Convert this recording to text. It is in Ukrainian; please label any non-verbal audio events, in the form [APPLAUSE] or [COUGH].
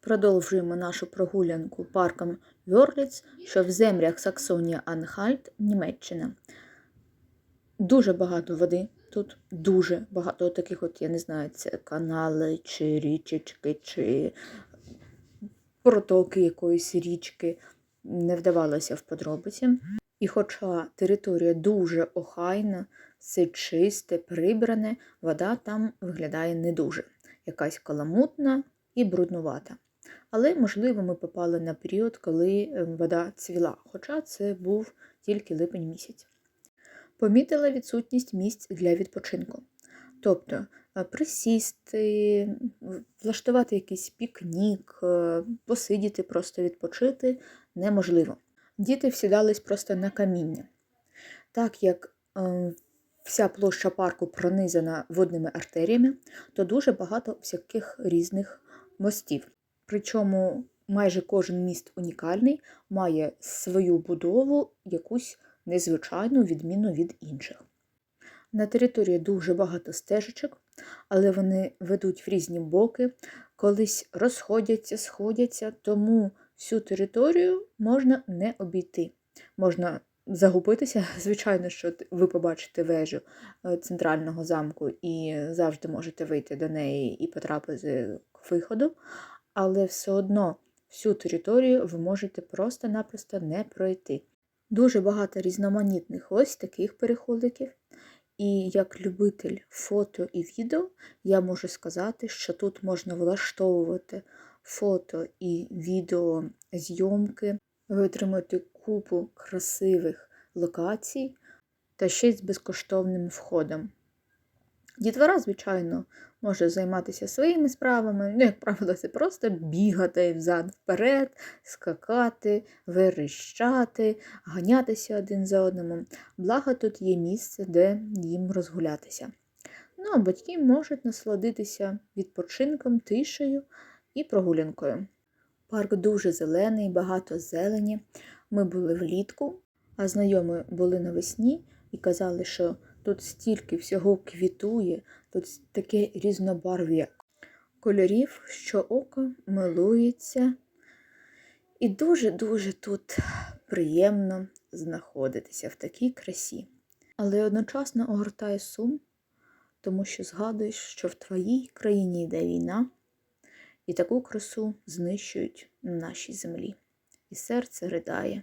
Продовжуємо нашу прогулянку парком Вьорліц, що в землях Саксонія Анхальт, Німеччина. Дуже багато води тут, дуже багато таких, от, я не знаю, це канали, чи річечки, чи протоки якоїсь річки. Не вдавалося в подробиці. І хоча територія дуже охайна, все чисте, прибране, вода там виглядає не дуже. Якась каламутна і бруднувата. Але, можливо, ми попали на період, коли е, вода цвіла, хоча це був тільки липень місяць. Помітила відсутність місць для відпочинку. Тобто е, присісти, влаштувати якийсь пікнік, е, посидіти, просто відпочити неможливо. Діти всідались просто на каміння. Так як вся площа парку пронизана водними артеріями, то дуже багато всяких різних мостів. Причому майже кожен міст унікальний, має свою будову, якусь незвичайну відміну від інших. На території дуже багато стежечок, але вони ведуть в різні боки, колись розходяться, сходяться, тому всю територію можна не обійти. Можна загубитися. [LAUGHS] Звичайно, що ви побачите вежу е, центрального замку і завжди можете вийти до неї і потрапити к виходу, але все одно всю територію ви можете просто-напросто не пройти. Дуже багато різноманітних ось таких переходиків. І як любитель фото і відео, я можу сказати, що тут можна влаштовувати фото і відео зйомки, ви отримуєте купу красивих локацій та ще й з безкоштовним входом. Дітвора, звичайно, може займатися своїми справами, ну, як правило, це просто бігати взад-вперед, скакати, верещати, ганятися один за одним. Благо тут є місце, де їм розгулятися. Ну, а батьки можуть насолодитися відпочинком, тишею і прогулянкою. Парк дуже зелений, багато зелені. Ми були влітку, а знайомі були навесні і казали, що тут стільки всього квітує, тут таке різнобарв'я кольорів, що око милується. І дуже-дуже тут приємно знаходитися в такій красі. Але одночасно огортає сум, тому що згадуєш, що в твоїй країні йде війна, і таку красу знищують на нашій землі. І серце ридає.